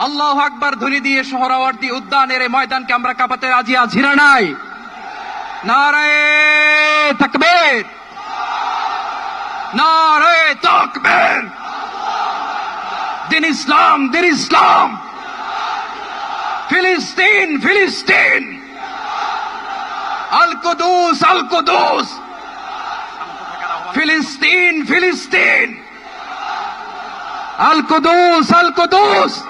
আল্লাহ আকবার ধ্বনি দিয়ে সোহরাওয়ার্দী উদ্যানের এই ময়দানকে আমরা কাঁপাতে রাজি আছি না নাই? নারায়ে নারায়ে দিন ইসলাম দিন ইসলাম। ফিলিস্তিন ফিলিস্তিন। আল কুদুস ফিলিস্তিন ফিলিস্তিন। আল Quddus.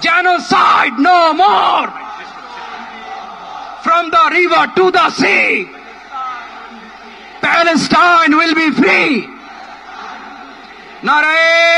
Genocide no more! From the river to the sea, Palestine will be free! Narayana!